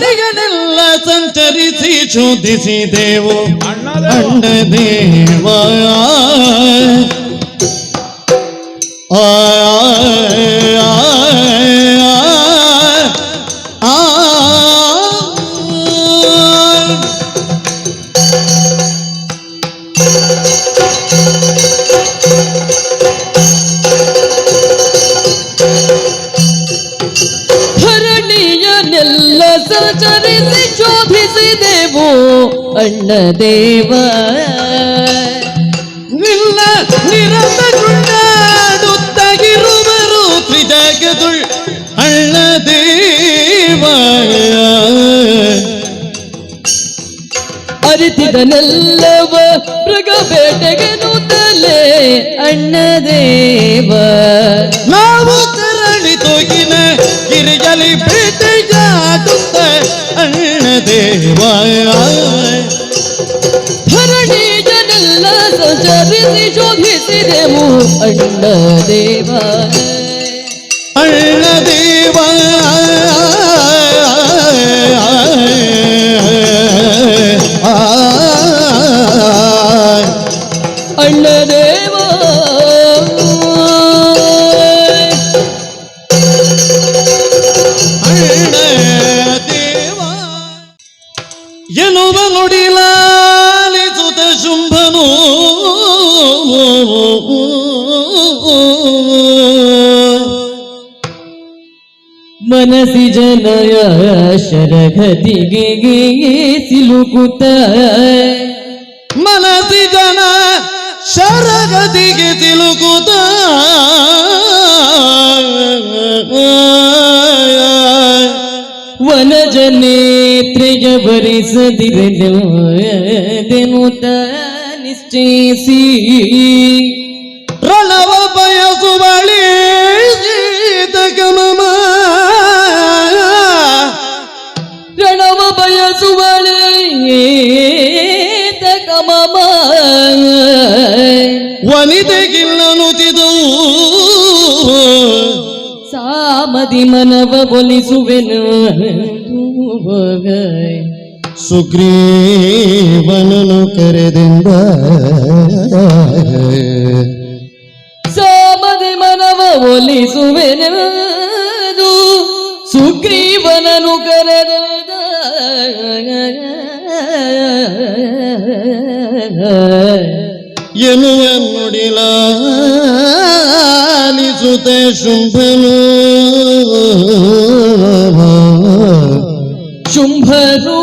ಧರಣಿಗಳೆಲ್ಲ ಸಂಚರಿಸಿ ಶೋಧಿಸಿದೆವು ಅಣ್ಣ ದೇವ ಆ, ಆ, ಆ, ಆ. ಧರಣಿಯನ್ನೆಲ್ಲ ಸಂಚರಿಸಿ ಶೋಧಿಸಿದೆವು ಅಣ್ಣ ದೇವ ನಿನ್ನ ನಿರಂತ ಕೊಂಡಾಡುತ್ತಾಗಿರುವರು ತ್ರಿಜಗದುಳ್ ಅಣ್ಣ ದೇವ ಅರಿತಿದನೆಲ್ಲವ ಮೃಗ ಬೇಟೆಗೆ ನೂತಲೆ ಅಣ್ಣ ದೇವ ಬೇಟೆಯಾಡುತ್ತ ಅಣ್ಣ ದೇವ ಧರಣಿಯನ್ನೆಲ್ಲ ಸಂಚರಿಸಿ ಶೋಧಿಸಿದೆವು ಅಣ್ಣ ದೇವ ಅಣ್ಣ ದೇವ ಅಣ್ಣ ದೇವ ಎನ್ನುವ ನುಡಿಲಾಲಿಸುತ್ತ ಶುಂಭನು. ಮನಸಿ ಜನಯ ಶರಗತಿಗೆ ಸಿಲುಕುತ್ತ. ಮನಸಿ ಜನ ಶರಗತಿಗೆ ತಿಳುಕುತ್ತ ವನಜನೇತ್ರೆಯ ಭರಿಸದಿರನುತ ನಿಶ್ಚಯಿಸಿ ರಣವ ಬಯಸುವಳಿ ಗಮಮ ರಣವ ಬಯಸುವಳೆ ಕಮಮ ವನಿತೆಗಿಲ್ಲನುತಿದು ಸಾಮದಿ ಮನವ ಒಲಿಸುವೆನು ಸುಗ್ರೀವನನು ಕರೆದೆಂದ. ಸಾಮದಿ ಮನವ ಒಲಿಸುವೆನು ಸುಗ್ರೀವನನು ಕರೆದ ಎನ್ನುವ సుతే శుంభను శుంభరూ